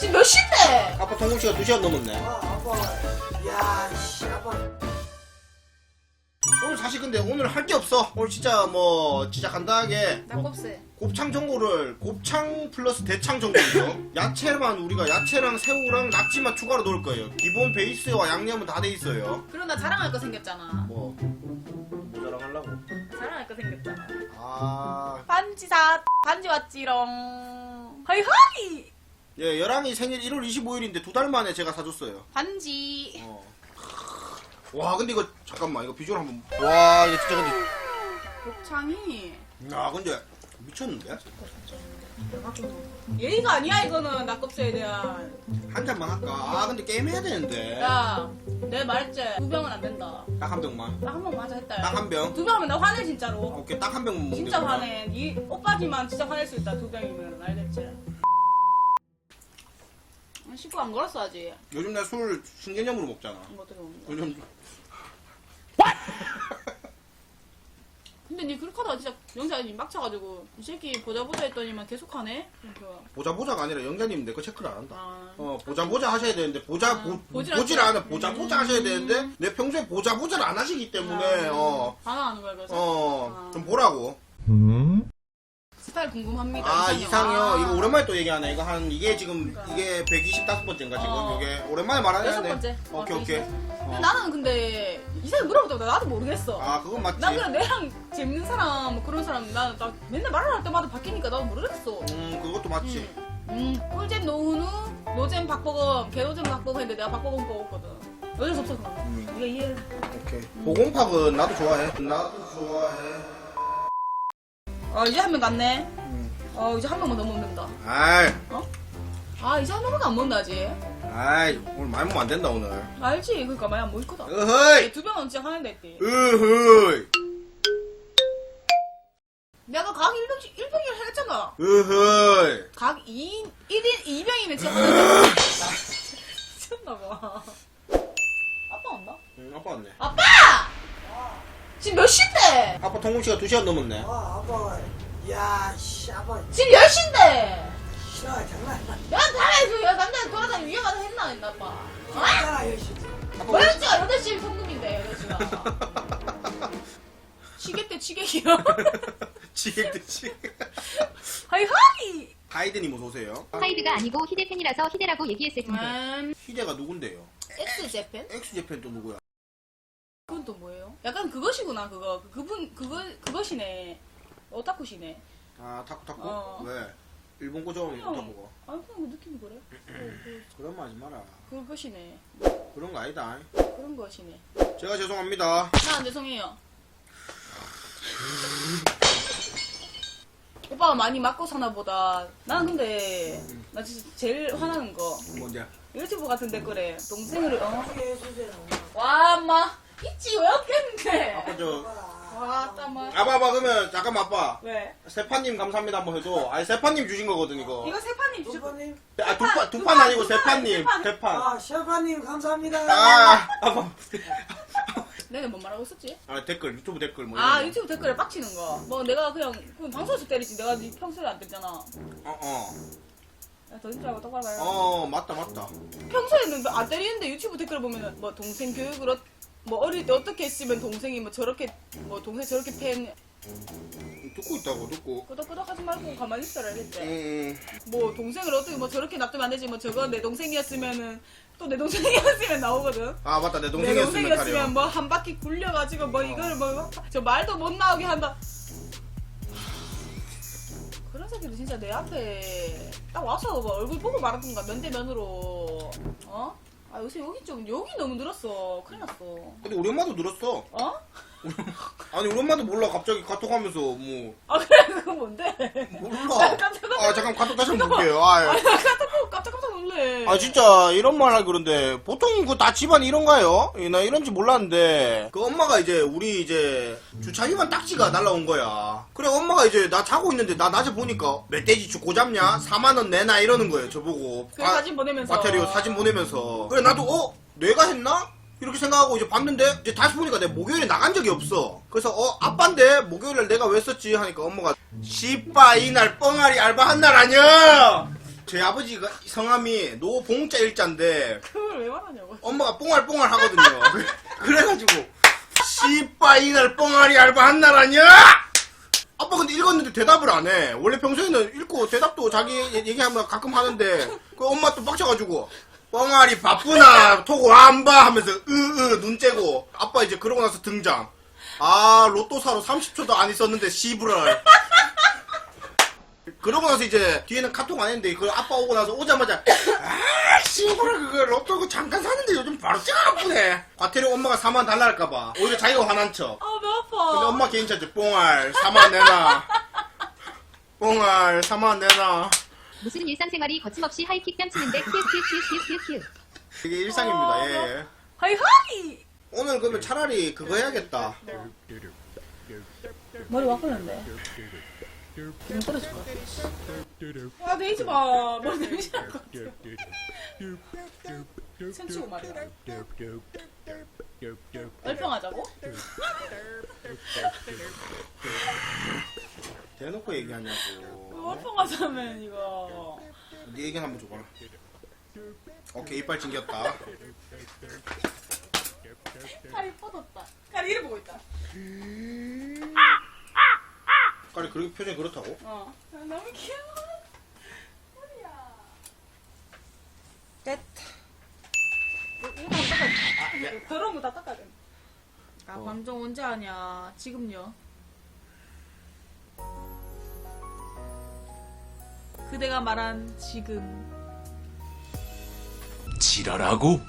지금 몇 시인데? 아빠 통금 시간 2시간 넘었네. 아, 아빠. 야, 씨, 아빠. 오늘 사실 근데 오늘 할 게 없어. 오늘 진짜 뭐 진짜 간단하게 낙곱새. 곱창 전골을 곱창 플러스 대창 전골이죠. 야채만 우리가 야채랑 새우랑 낙지만 추가로 넣을 거예요. 기본 베이스와 양념은 다 돼 있어요. 그럼 나 자랑할 거 생겼잖아. 뭐 모자랑 하려고. 자랑할 거 생겼잖아. 아, 반지 사 반지 왔지롱. 하이 하이. 예, 여랑이 생일 1월 25일인데 두 달 만에 제가 사줬어요. 반지. 어. 와, 근데 이거 잠깐만 이거 비주얼 한번. 와, 이거 진짜 근데. 곱창이 야, 근데 미쳤는데? 예의가 아니야 이거는 낙곱새에 대한. 한 잔만 할까? 아, 근데 게임 해야 되는데. 야, 내가 말했지. 두 병은 안 된다. 딱 한 병만. 딱한번 맞아 했다. 딱 한 병. 두 병하면 나 화내 진짜로. 오케이, 딱 한 병만 먹는 진짜. 화내. 이 오빠지만 진짜 화낼 수 있다. 두 병이면 알겠지? 식구 안 걸었어 아직. 요즘 나 술 신개념으로 먹잖아. 뭐 어떻게 먹는 거야? 요즘 근데 니 그렇게 하다가 진짜 영상이 막 쳐가지고 이 새끼 보자 보자 했더니만 계속 하네? 그러니까. 보자 보자가 아니라 영자님 내 거 체크를 안 한다. 아, 어 보자 보자 하셔야 되는데 보자 아, 보, 보질 보질. 않아 보자 보자 하셔야 되는데 내 평소에 보자 보자를 안 하시기 때문에 아, 반항하는 거야 그래서. 어어 아. 좀 보라고. 스타일 궁금합니다. 아 이상형. 아. 이거 오랜만에 또 얘기하네. 이거 한 이게 지금. 이게 125번째인가 지금 어. 이게 오랜만에 말하네. 여섯 번째. 오케이 어, 오케이. 근데 어. 나는 근데 물어볼 때마다 나도 모르겠어. 아 그건 맞지. 난 그냥 내랑 재밌는 사람 뭐 그런 사람 나, 나 맨날 말을 할 때마다 바뀌니까 나도 모르겠어. 음 그것도 맞지. 음, 꿀잼 노은우, 노잼 박보검, 개노잼 박보검 했는데 내가 박보검 뽑았거든. 어쩔 수 없어 그건. 음. 네가 이해. 오케이. 보공팝은 나도 좋아해. 나도 좋아해. 아 이제 한 명 갔네. 음. 어 이제 한 명만 더 먹는다. 아이 아 이제 한 명밖에 안 먹는다 아직. 아이 오늘 많이 먹으면 안 된다 오늘. 알지? 그러니까 많이 안 먹을 거다. 어허이 두 병은 진짜 화낸다 했지. 으허이 내가 각 1병, 1병이라 했잖아. 으허이 각 2, 1인 2병이면 진짜 화낸다. 미쳤나 봐. 아빠 온다? 응, 아빠 왔네. 아빠! 지금 몇 시인데? 아빠 통금 시간 2시간 넘었네. 아, 아빠. 야, 씨, 아빠. 지금 10시인데! 싫어, 장난. 야, 잘해줘. 야, 남자 돌아다니면 위험하다 했나, 했나, 아빠. 어? 괜찮아, 열심히. 아빠 뭐 10시가 8시 성금인데, 8시가. 시계 때 치객이요? 지객들 지객. 하이, 하이! 하이드님 어서 오세요. 하이드가 아니고 히데팬이라서 히데라고 얘기했을 텐데. 음, 희재가 누군데요? 엑스제팬? 엑스제팬 또 누구야? 또 뭐예요? 약간 그것이구나, 그거. 그분, 그거, 그것이네. 오타쿠시네. 아 타쿠 타쿠? 어. 왜? 일본 고정이 그냥, 타쿠가. 아니, 그냥 그 느낌이 그래. 그, 그, 그런 말 하지 마라. 그것이네. 그런 거 아니다. 그런 것이네. 제가 죄송합니다. 나 죄송해요. 오빠가 많이 맞고 사나 보다. 난 근데 나 진짜 제일 화나는 거 뭔데? 유튜브 같은 댓글에 동생을 어? 어떻게 해주세요. 와 엄마 있지 왜 없겠는데? 아빠 저와 땀아 아빠 아빠 그러면 잠깐만 아빠. 왜? 세파님 감사합니다 한번 해줘. 아니 세파님 주신 거거든 이거. 이거 세판님 주셨거 두번님. 아 두판 두판 아니고 세파님. 세판. 세판. 아, 셰파님, 감사합니다. 아 아빠. 내가 뭔 말하고 있었지? 아 댓글 유튜브 댓글 뭐. 아. 유튜브 댓글에 빡치는 거. 뭐 내가 그냥 그냥 방송에서 때리지 내가 네 평소에 안 때리잖아. 어 어. 야, 더진 줄 알고 똑바로 가요. 어 맞다 맞다. 평소에는 안 때리는데 유튜브 댓글 보면은 뭐 동생 교육을 어, 뭐 어릴 때 어떻게 했으면 동생이 뭐 저렇게 뭐 동생 저렇게 팬 듣고 있다고 듣고. 끄덕끄덕 하지 말고 가만히 있어라 이랬지 음. 뭐 동생을 어떻게 뭐 저렇게 놔두면 안 되지 뭐 저거 내 동생이었으면은 또 내 동생이었으면 나오거든 아 맞다 내 내 동생이었으면 동생이었으면 타령. 뭐한 바퀴 굴려가지고 뭐 이걸 뭐 저 말도 못 나오게 한다 그런 새끼들 진짜 내 앞에 딱 와서 뭐 얼굴 보고 말하던가 면대면으로 어? 아 요새 여기 좀 여기 너무 늘었어 큰일 났어 근데 우리 엄마도 늘었어. 어? 아니 우리 엄마도 몰라 갑자기 카톡하면서 뭐 아 그래 그거 뭔데? 몰라. 깜짝 아 잠깐 카톡 다시 한번 볼게요. 아, 예. 놀래 아 진짜 이런 말 하기 그런데 보통 그 다 집안 이런가요? 예, 나 이런지 몰랐는데 그 엄마가 이제 우리 이제 주차 위반 딱지가 날라온 거야. 그래 엄마가 이제 나 자고 있는데 나 낮에 보니까 멧돼지 죽고 잡냐? 4만 원 내놔 이러는 거예요 저보고. 그 사진 보내면서 과태료 사진 보내면서. 그래 나도 어 내가 했나? 이렇게 생각하고 이제 봤는데 이제 다시 보니까 내가 목요일에 나간 적이 없어. 그래서 어 아빠인데 목요일날 내가 왜 썼지 하니까 엄마가 씨빠 이날 뻥아리 알바 한 날 아니야. 제 아버지가 성함이 노봉자 일자인데 그걸 왜 말하냐고. 엄마가 뽕알뽕알 하거든요. 그래가지고 씨빠 이날 뽕알이 알바 한 날 아니야? 아빠 근데 읽었는데 대답을 안 해. 원래 평소에는 읽고 대답도 자기 얘- 얘기하면 가끔 하는데 그 엄마 또 빡쳐가지고 뽕알이 바쁘나 토고 안 봐 하면서 으으 눈 째고 아빠 이제 그러고 나서 등장. 아 로또 사러 30초도 안 있었는데 씨부랄. 그러고 나서 이제 뒤에는 카톡 안 했는데 그 아빠 오고 나서 오자마자 아 씨부랄 그거 로또 그거 잠깐 사는데 요즘 바로 짱 아프네. 과태료 엄마가 4만 달라 할까봐 오히려 자기가 화난 척. 아, 배 아파. 근데 엄마 개인차지 뽕알 4만 내놔 뽕알 4만 내놔 무슨 일상생활이 거침없이 하이킥 뺨치는데 키키키키키키. 이게 일상입니다 예. 하이, 하이! 오늘 그러면 차라리 그거 해야겠다 머리 와꾸는 데. 눈 떨어질 것 같아. 아, 내지 마. 머리 냄새 날 것 같아. 춤추고 말이야. 얼평하자고? 대놓고 얘기하냐고 얼평하자면, 이거. 네 얘기 한번 줘봐라 오케이 이빨 찡겼다 칼이 뻗었다. 칼이 이래 보고 있다. 까리 그렇게 표정이 그렇다고? 어. 아, 너무 귀여워. 머리야. 됐다 이거 다 닦아야 아, 예. 돼. 더러운 거 다 닦아야 돼. 아, 방송 언제 하냐? 지금요. 그대가 말한 지금. 지랄하고